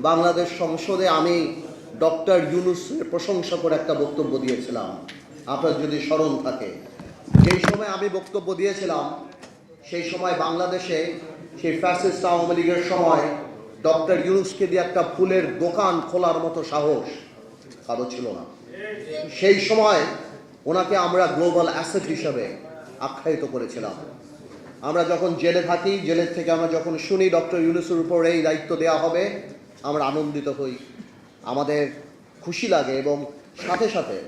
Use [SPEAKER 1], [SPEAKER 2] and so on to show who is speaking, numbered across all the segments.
[SPEAKER 1] বাংলাদেশ সংসদে আমি ডক্টর ইউনুসের প্রশংসা করে একটা বক্তব্য দিয়েছিলাম। আপনার যদি স্মরণ থাকে। সেই সময় আমি বক্তব্য দিয়েছিলাম, সেই সময় বাংলাদেশে সেই ফ্যাসিস্ট আওয়ামী লীগের সময় ডক্টর ইউনুসকে দিয়ে একটা ফুলের দোকান খোলার মতো সাহস কারও ছিল না। সেই সময় ওনাকে আমরা গ্লোবাল অ্যাসেট হিসাবে আখ্যায়িত করেছিলাম। আমরা যখন জেলে থাকি, জেলের থেকে আমরা যখন শুনি, ডক্টর ইউনুসের উপর এই দায়িত্ব দেওয়া হবে আমরা আনন্দিত হই। আমাদের খুশি লাগে এবং সাথে সাথে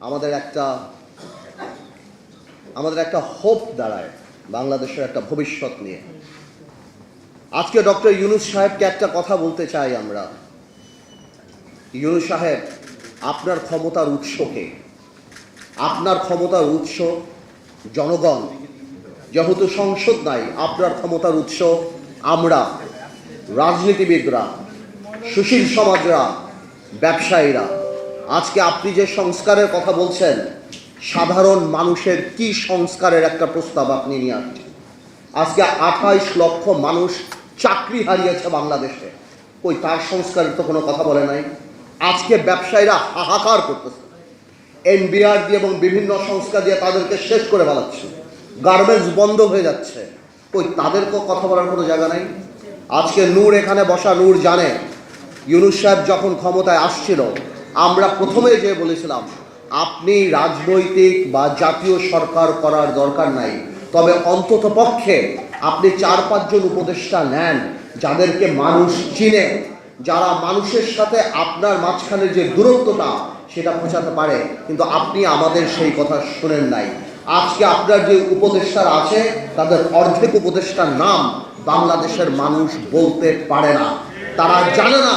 [SPEAKER 1] আমাদের একটা আমাদের একটা হোপ দাঁড়ায় বাংলাদেশের একটা ভবিষ্যৎ নিয়ে। আজকে ডক্টর ইউনুস সাহেবকে একটা কথা বলতে চাই আমরা। ইউনুস সাহেব, আপনার ক্ষমতার উৎসকে আপনার ক্ষমতার উৎস জনগণ। যেহেতু সংসদ নাই, আপনার ক্ষমতার উৎস আমরা, রাজনীতিবিদরা। সুশীল সমাজরা, ব্যবসায়ীরা, আজকে আপনি যে সংস্কারের কথা বলছেন, সাধারণ মানুষের কি সংস্কারের একটা প্রস্তাব আপনি নিয়ে আসছেন? আজকে আঠাইশ লক্ষ মানুষ চাকরি হারিয়েছে বাংলাদেশে। ওই তার সংস্কারের তো কোনো কথা বলে নাই। আজকে ব্যবসায়ীরা হাহাকার করতেছে। এনবিআর দিয়ে এবং বিভিন্ন সংস্থা দিয়ে তাদেরকে শেষ করে ফেলাচ্ছে। গার্মেন্টস বন্ধ হয়ে যাচ্ছে। ওই তাদেরকেও কথা বলার কোনো জায়গা নাই? আজকে নূর এখানে বসা, নূর জানে ইউনুস সাহেব যখন ক্ষমতায় আসছিল, আমরা প্রথমে যে বলেছিলাম, আপনি রাজনৈতিক বা জাতীয় সরকার করার দরকার নাই, তবে অন্তত পক্ষে আপনি চার পাঁচজন উপদেষ্টা নেন যাদেরকে মানুষ চিনে, যারা মানুষের সাথে আপনার মাঝখানে যে দূরত্বটা সেটা পৌঁছাতে পারে, কিন্তু আপনি আমাদের সেই কথা শোনেন নাই। আজকে আপনার যে উপদেষ্টারা আছে, তাদের অর্ধেক উপদেষ্টার নাম বাংলাদেশের মানুষ বলতে পারে না। তারা জানে না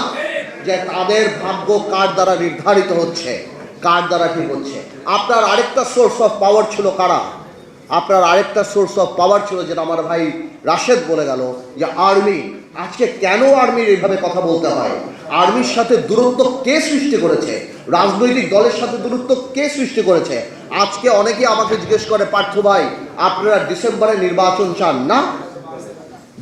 [SPEAKER 1] যে তাদের ভাগ্য কার দ্বারা নির্ধারিত হচ্ছে, কার দ্বারা ঠিক হচ্ছে? আপনার আরেকটা সোর্স অফ পাওয়ার ছিল কারা? আপনার আরেকটা সোর্স অফ পাওয়ার ছিল যেটা আমার ভাই রাশেদ বলে গেল, যে আর্মি আজকে কেন আর্মির এইভাবে কথা বলতে হয়? আর্মির সাথে দূরত্ব কে সৃষ্টি করেছে? রাজনৈতিক দলের সাথে দূরত্ব কে সৃষ্টি করেছে? আজকে অনেকেই আমাকে জিজ্ঞেস করে, পার্থ ভাই, আপনারা ডিসেম্বরে নির্বাচন চান না?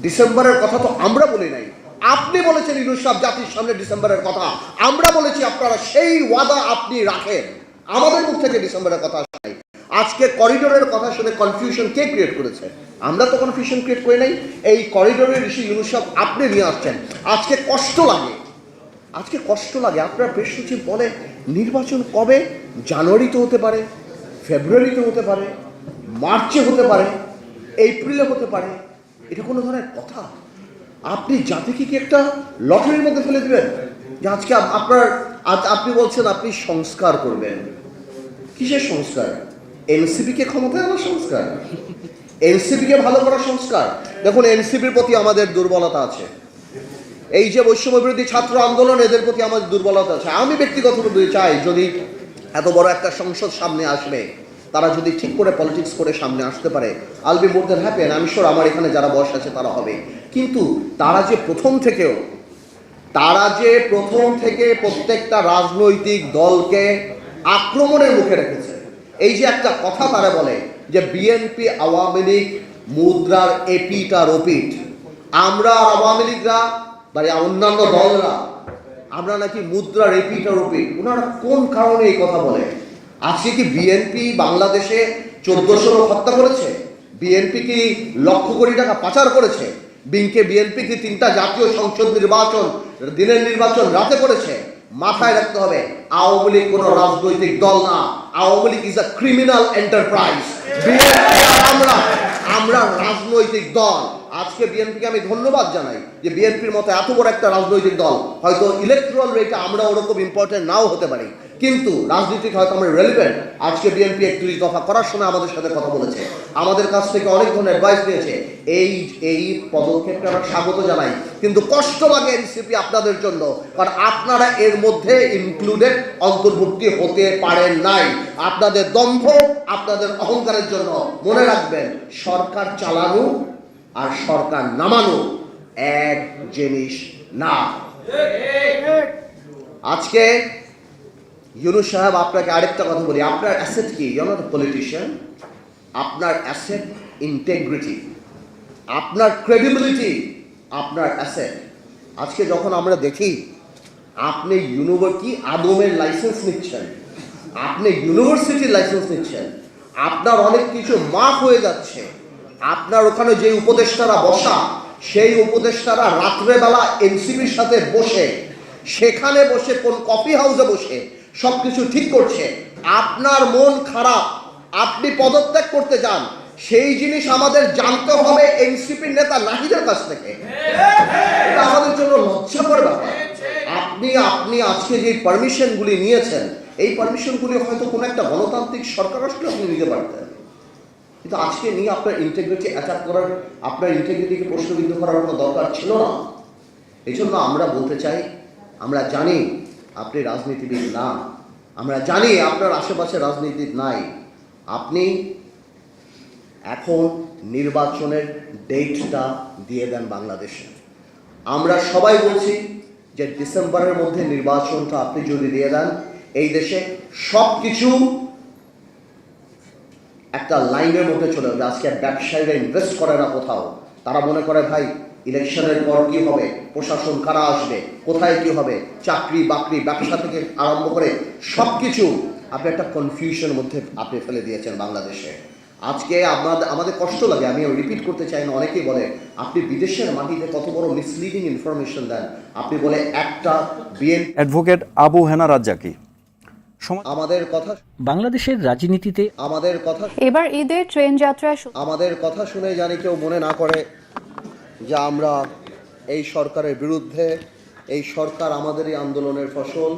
[SPEAKER 1] ডিসেম্বরের কথা তো আমরা বলি নাই। আপনি বলেছেন ইনুস সাহেব জাতির সামনে ডিসেম্বরের কথা। আমরা বলেছি আপনারা সেই ওয়াদা আপনি রাখেন। আমাদের মুখ থেকে ডিসেম্বরের কথা আসে আজকে করিডোরের কথা শুনে কনফিউশন কে ক্রিয়েট করেছে? আমরা তো কনফিউশন ক্রিয়েট করি নাই। এই করিডোরের ঋষি ইউনুস আপনি নিয়ে আসছেন। আজকে কষ্ট লাগে। আজকে কষ্ট লাগে। আপনার প্রেস সচিব বলে নির্বাচন কবে? জানুয়ারিতে হতে পারে, ফেব্রুয়ারিতে হতে পারে, মার্চে হতে পারে, এপ্রিলে হতে পারে। এটা কোনো ধরনের কথা? আপনি জাতিকে কি একটা লটারির মধ্যে ফেলে দিবেন? যে আজকে আপনার আজ আপনি বলছেন আপনি সংস্কার করবেন। কিসের সংস্কার? এনসিপিকে ক্ষমতায় আনার সংস্কার? এনসিপিকে ভালো করার সংস্কার? দেখুন এনসিপির প্রতি আমাদের দুর্বলতা আছে। এই যে বৈষম্য বিরোধী ছাত্র আন্দোলন, এদের প্রতি আমাদের দুর্বলতা আছে। আমি ব্যক্তিগতভাবে চাই যদি এত বড় একটা সংসদ সামনে আসবে তারা যদি ঠিক করে পলিটিক্স করে সামনে আসতে পারে all be more than happy আমি শিওর আমার এখানে যারা বয়স আছে তারা হবে। কিন্তু তারা যে প্রথম থেকেও, তারা যে প্রথম থেকে প্রত্যেকটা রাজনৈতিক দলকে আক্রমণের মুখে রেখেছে, এই যে একটা কথা তারা বলে যে বিএনপি আওয়ামী লীগ মুদ্রার এপিট আর ওপিট আমরা আওয়ামী লীগরা এই অন্যান্য দলরা, আমরা নাকি মুদ্রার এপিট আর ওপিট ওনারা কোন কারণে এই কথা বলে? আজকে কি বিএনপি বাংলাদেশে চোদ্দশো লোক হত্যা করেছে? বিএনপি কি লক্ষ কোটি টাকা পাচার করেছে? বিংকে বিএনপি কি তিনটা জাতীয় সংসদ নির্বাচন, দিনের নির্বাচন রাতে করেছে? মাথায় রাখতে হবে, আওয়ামী লীগ কোনো রাজনৈতিক দল না। Awami League is a criminal enterprise আমরা আমরা রাজনৈতিক দল। আজকে বিএনপিকে আমি ধন্যবাদ জানাই যে বিএনপির মতো এত বড় একটা রাজনৈতিক দল। হয়তো ইলেকট্রাল রেটে আমরা ওরকম ইম্পর্টেন্ট নাও হতে পারি। কিন্তু রাজনীতি হয়তো আমরা রেলিভেন্ট আজকে বিএনপি একত্রিশ দফা করার সময় আমাদের সাথে কথা বলেছে। আমাদের কাছ থেকে অনেক ধরনের অ্যাডভাইস নিয়েছে। এই এই পদক্ষেপকে আমরা স্বাগত জানাই। কিন্তু কষ্ট এনসিপি আপনাদের জন্য, কারণ আপনারা এর মধ্যে ইনক্লুডেড অন্তর্ভুক্তি হতে পারেন নাই। আপনাদের দম্ভ আপনাদের অহংকারের জন্য। মনে রাখবেন, সরকার চালানো আর সরকার নামানো এক জিনিস না। আজকে ইউনুস সাহেব আপনাকে আরেকটা কথা বলি। আপনার অ্যাসেট কি? ইউ নট পলিটিশিয়ান আপনার অ্যাসেট ইন্টেগ্রিটি আপনার ক্রেডিবিলিটি আপনার অ্যাসেট আজকে যখন আমরা দেখি, আপনি ইউনিভার্সিটি আদমের লাইসেন্স নিচ্ছেন। আপনি ইউনিভার্সিটির লাইসেন্স নিচ্ছেন। আপনার অনেক কিছু মাফ হয়ে যাচ্ছে। আপনার ওখানে যে উপদেষ্টারা বসা, সেই উপদেষ্টারা রাত্রেবেলা এনসিপির সাথে বসে, সেখানে বসে কোন কফি হাউসে বসে সব কিছু ঠিক করছে। আপনার মন খারাপ, আপনি পদত্যাগ করতে চান, সেই জিনিস আমাদের জানতে হবে এনসিপির নেতা নাহিদের কাছ থেকে। আমাদের জন্য লজ্জাকর ব্যাপার। আপনি আপনি আজকে যে পারমিশনগুলি নিয়েছেন, এই পারমিশনগুলি হয়তো কোনো একটা গণতান্ত্রিক সরকার আসলে আপনি নিতে পারতেন। কিন্তু আজকে নিয়ে আপনার ইন্টেগ্রিটি অ্যাটাক করার, আপনার ইন্টেগ্রিটিকে প্রশ্নবিদ্ধ করার কোনো দরকার ছিল না। এই জন্য আমরা বলতে চাই, আমরা জানি আপনি রাজনীতিবিদ না। আমরা জানি আপনার আশেপাশে রাজনীতি নাই। আপনি এখন নির্বাচনের ডেটটা দিয়ে দেন বাংলাদেশে। আমরা সবাই বলছি যে ডিসেম্বরের মধ্যে নির্বাচনটা আপনি যদি দিয়ে দেন, এই দেশে সব কিছু একটা লাইনের মধ্যে চলে যাবে। আজকে ব্যবসায়ীরা ইনভেস্ট করে না কোথাও। তারা মনে করে, ভাই ইলেকশনের পর কি হবে? প্রশাসন কারা আসবে? কোথায় কি হবে? চাকরি বাকরি ব্যবসা থেকে আরম্ভ করে সব কিছু আপনি একটা কনফিউশনের মধ্যে আপনি ফেলে দিয়েছেন বাংলাদেশে। আজকে আমাদের আমাদের কষ্ট লাগে আমি রিপিট করতে চাই না অনেকেই বলে আপনি বিদেশের মাটিতে কত বড় মিসলিডিং ইনফরমেশন দেন। আপনি বলে একটা বিএন
[SPEAKER 2] অ্যাডভোকেট আবু হেনা রাজ্জাকি।
[SPEAKER 1] আমাদের কথা
[SPEAKER 3] বাংলাদেশের রাজনীতিতে
[SPEAKER 1] আমাদের কথা
[SPEAKER 4] এবার ঈদের ট্রেন যাত্রায় সু-
[SPEAKER 1] আমাদের কথা শুনে জানি কেউ মনে না করে যে আমরা এই সরকারের বিরুদ্ধে, এই সরকার আমাদেরই আন্দোলনের ফসল,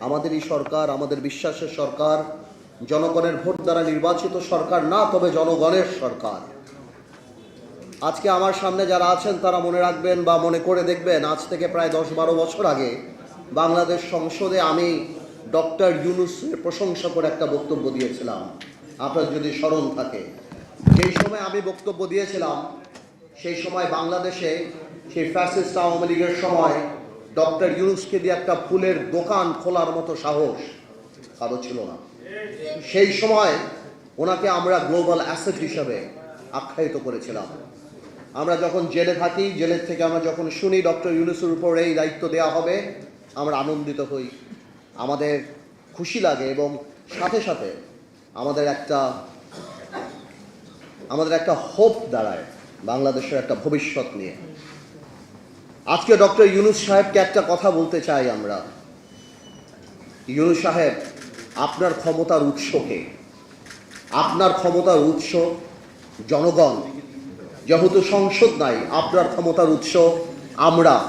[SPEAKER 1] আমাদেরই সরকার, আমাদের বিশ্বাসের সরকার, জনগণের ভোট দ্বারা নির্বাচিত সরকার না, তবে জনগণের সরকার। আজকে আমার সামনে যারা আছেন, তারা মনে রাখবেন বা মনে করে দেখবেন, আজ থেকে প্রায় দশ বারো বছর আগে বাংলাদেশ সংসদে আমি ডক্টর ইউনুসের প্রশংসা করে একটা বক্তব্য দিয়েছিলাম। আপনার যদি স্মরণ থাকে। সেই সময় আমি বক্তব্য দিয়েছিলাম সেই সময় বাংলাদেশে সেই ফ্যাসিস্ট আওয়ামী লীগের সময় ডক্টর ইউনুসকে দিয়ে একটা ফুলের দোকান খোলার মতো সাহস কারও ছিল না। সেই সময় ওনাকে আমরা গ্লোবাল অ্যাসেট হিসাবে আখ্যায়িত করেছিলাম। আমরা যখন জেলে থাকি জেলের থেকে আমরা যখন শুনি ডক্টর ইউনুসের উপর এই দায়িত্ব দেওয়া হবে, আমরা আনন্দিত হই। আমাদের খুশি লাগে এবং সাথে সাথে আমাদের একটা আমাদের একটা হোপ দাঁড়ায়। বাংলাদেশের একটা ভবিষ্যৎ নিয়ে। আজকে ডক্টর ইউনুস সাহেবকে একটা কথা বলতে চাই আমরা। ইউনুস সাহেব, আপনার ক্ষমতার উৎসকে আপনার ক্ষমতার উৎস জনগণ। যেহেতু সংসদ নাই, আপনার ক্ষমতার উৎস আমরা।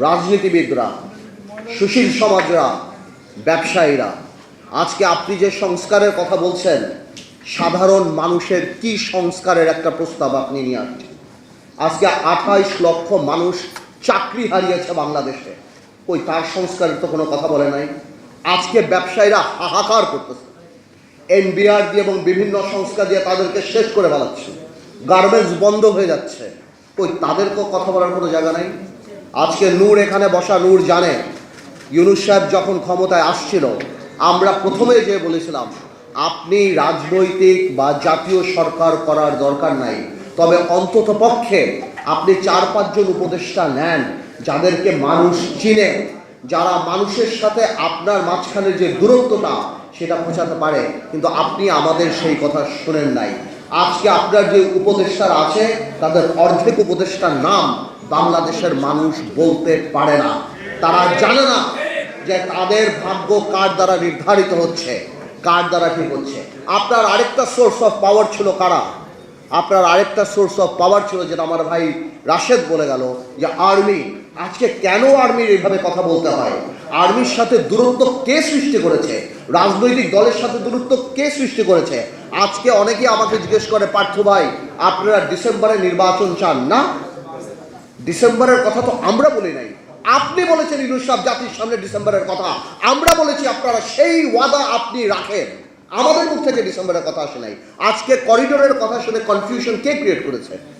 [SPEAKER 1] রাজনীতিবিদরা, সুশীল সমাজরা, ব্যবসায়ীরা। আজকে আপনি যে সংস্কারের কথা বলছেন সাধারণ মানুষের কি সংস্কারের একটা প্রস্তাব আপনি নিয়ে আসছেন? আজকে আঠাইশ লক্ষ মানুষ চাকরি হারিয়েছে বাংলাদেশে। ওই তার সংস্কারের তো কোনো কথা বলে নাই। আজকে ব্যবসায়ীরা হাহাকার করতেছে। এনবিআর দিয়ে এবং বিভিন্ন সংস্থা দিয়ে তাদেরকে শেষ করে ফেলাচ্ছে। গার্মেন্টস বন্ধ হয়ে যাচ্ছে। ওই তাদেরকেও কথা বলার কোনো জায়গা নাই। আজকে নূর এখানে বসা, নূর জানে। ইউনুস সাহেব যখন ক্ষমতায় আসছিল, আমরা প্রথমে যে বলেছিলাম আপনি রাজনৈতিক বা জাতীয় সরকার করার দরকার নাই। তবে অন্তত পক্ষে আপনি চার পাঁচজন উপদেষ্টা নেন, যাদেরকে মানুষ চিনে, যারা মানুষের সাথে আপনার মাঝখানে যে দূরত্বটা সেটা পৌঁছাতে পারে। কিন্তু আপনি আমাদের সেই কথা শোনেন নাই। আজকে আপনার যে উপদেষ্টারা আছে, তাদের অর্ধেক উপদেষ্টার নাম বাংলাদেশের মানুষ বলতে পারে না। তারা জানে না যে তাদের ভাগ্য কার দ্বারা নির্ধারিত হচ্ছে। কার দ্বারা ঠিক হচ্ছে? আপনার আরেকটা সোর্স অফ পাওয়ার ছিল কারা? আপনার আরেকটা সোর্স অফ পাওয়ার ছিল যেটা আমার ভাই রাশেদ বলে গেল, যে আর্মি আজকে কেন আর্মির এইভাবে কথা বলতে হয়? আর্মির সাথে দূরত্ব কে সৃষ্টি করেছে? রাজনৈতিক দলের সাথে দূরত্ব কে সৃষ্টি করেছে? আজকে অনেকেই আমাকে জিজ্ঞেস করে, পার্থ ভাই, আপনারা ডিসেম্বরে নির্বাচন চান না? ডিসেম্বরের কথা তো আমরা বলি নাই। আপনি বলেছেন ইনুস সাহেব জাতির সামনে ডিসেম্বরের কথা। আমরা বলেছি আপনারা সেই ওয়াদা আপনি রাখেন। আমাদের মুখ থেকে ডিসেম্বরের কথা আসে নাই। আজকে করিডোরের কথা শুনে কনফিউশন কে ক্রিয়েট করেছে?